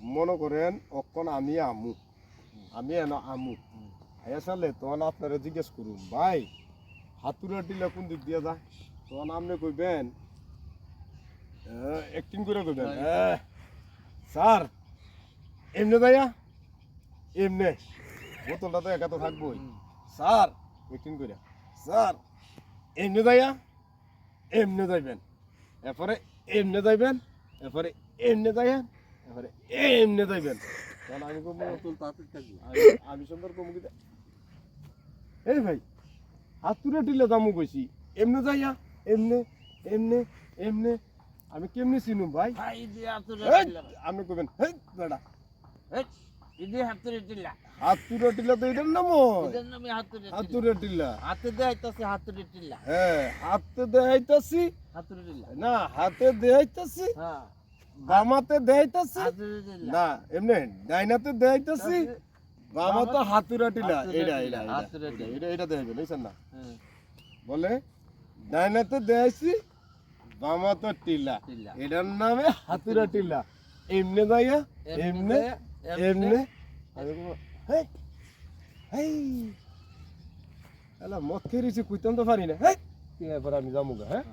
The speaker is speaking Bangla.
মনে করেন অক্ষণ আমি আমু। আমি এন আমু। আসলে তখন আপনারা জিজ্ঞেস করুন ভাই হাতুরা টিলা কোন দিক দিয়ে যায়? তখন আপনি কইবেন অ্যাক্টিং করে কইবেন। "এ, স্যার এমনে যাইয়া? এমনে। বোতলটা তো একা তো থাকবোই। স্যার অ্যাক্টিং করে স্যার এমনে যাইয়া? এমনে যাইবেন। এরপরে এমনে যাইবেন। এরপরে এমনে যাইয়া? এমনে যাইবেন। আমি কমু বোতল তাড়াতাড়ি থাকবে আমি- আমি সুন্দর কমু কি এই ভাই টিলে দামু কইছি। এমনে যাইয়া এমনে এমনে এমনে। আমি কেমনে চিনু ভাই? ইদি হাতুরে এই, টিল্লা আপনি কইবেন হেই বেড়া ইদি হাতুরে টিল্লা হাতুরে টিলা তো এটার নাম এটার নামে হাতুরে হাতুরে টিলা হাতে হাতুরে টিল্লা হ্যাঁ হাতে দেখাইতাছি হাতুরে টিল্লা না হাতে দেখাইতাছি হ্যাঁ। বামাতে টিল্লা না এমনি ডাইনাতে দেখাইতাছি বামা তো হাতুরা টিলা এটা এটা এটা। এটা বুঝছেন না? হ্যাঁ, বলে ডাইনাতে দেখাইছি বামা তো টিলা। এটার নামে হাতুরা টিলা এমনে যাইয়া এমনে। এমনে। হেই হেই। এলা মদ খেয়েছি কুইতাম তো পারি না। হেই এবার আমি যাব গা হ্যাঁ।